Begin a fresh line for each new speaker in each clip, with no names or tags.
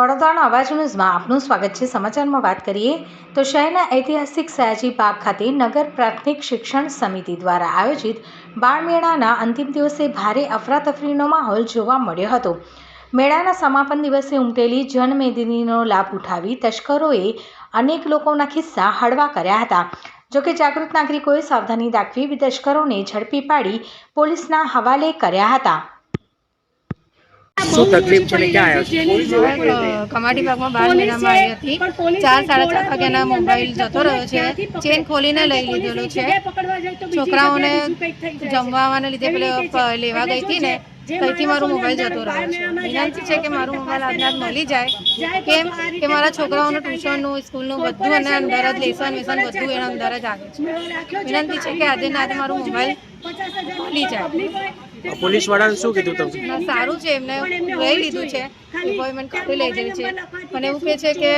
વડોદરાના અવાજ ન્યૂઝમાં આપનું સ્વાગત છે. સમાચારમાં વાત કરીએ તો શહેરના ઐતિહાસિક સયાજી બાગ ખાતે નગર પ્રાથમિક શિક્ષણ સમિતિ દ્વારા આયોજિત બાળમેળાના અંતિમ દિવસે ભારે અફરાતફરીનો માહોલ જોવા મળ્યો હતો. મેળાના સમાપન દિવસે ઉમટેલી જનમેદનીનો લાભ ઉઠાવી તસ્કરોએ અનેક લોકોના ખિસ્સા હળવા કર્યા હતા. જોકે જાગૃત નાગરિકોએ સાવધાની દાખવી તસ્કરોને ઝડપી પાડી પોલીસના હવાલે કર્યા હતા.
શું તકલીફ છે ને ક્યાં આવ્યા
કમાટી બાગમાં બાર મહિનામાં આવી હતી. ચાર સાડા ચાર વાગ્યાના મોબાઈલ જતો રહ્યો છે. ચેન ખોલીને લઈ લીધેલો છે. છોકરાઓને જમવાને લીધે પેલે લેવા ગઈ હતી ને ત્યાંથી મારો મોબાઈલ જતો રહ્યો છે. વિનંતી છે કે મારો મોબાઈલ આજના મળી જાય. કેમ કે મારા છોકરાઓનું ટ્યુશનનું સ્કૂલનું બધું અને અંદર જ લેસન વેસન બધું એના અંદર જ આવે છે. વિનંતી છે કે આજે ના આજે મારો મોબાઈલ મળી જાય.
પોલીસ વાળાને શું કીધું
તમે? સારું છે એમને લઈ લીધું છે. એપોઇન્ટમેન્ટ કાઢી લઈ જાય છે. અને એવું કહે છે કે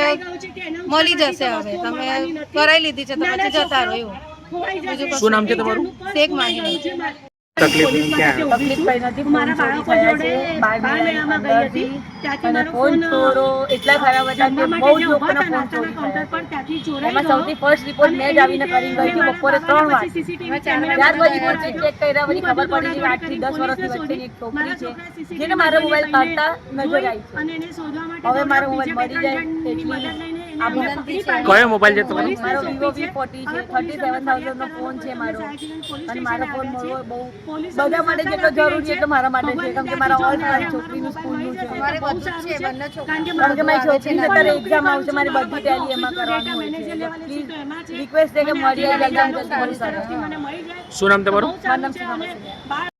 મળી જશે હવે. તમે કરાવી લીધી છે તો પછી જતા રહ્યું
શું નામ છે તમારું?
શેખ માહિતી
તકલીફ ક્યાં?
તકલીફ કઈ નથી મારા બાળકો જોડે બાર મહિનામાં ગઈ હતી. ત્યાંથી મારો ફોન ચોરો એટલા ખરાબ હતા કે બહુ જ લોકોના ફોન ચોરી ત્યાંથી છે એમાં સૌથી ફર્સ્ટ રિપોર્ટ મેં જ આવીને કરી ગઈ હતી બપોરે 3 વાગે ત્યાર પછી પછી ચેક કર્યા પછી ખબર પડી કે થી દસ વર્ષની વચ્ચેની એક છોકરી છે જેને મારો મોબાઈલ કાઢતા નજર આવી. છે હવે મારો મોબાઈલ મળી જાય
કયો મોબાઈલ છે તમારો?
મારો વિવો વી ફોર્ટી છે. થર્ટી સેવન થાઉઝન્ડ નો ફોન છે મારો. અને મારો ફોન મળવો બહુ બધા માટે જેટલો જરૂરી એટલો મારા માટે છે. કેમ કે મારા ઓલ મારી છોકરીનું સ્કૂલનું છે.
છે. છોકરા.
કારણ કે મારી છોકરીને અત્યારે એક્ઝામ આવશે મારી બધી ટેલી એમાં કરવાની હોય છે રિક્વેસ્ટ છે. કે મળી જાય જલ્દી જલ્દી મળી શકે
શું નામ તમારું
મારું નામ.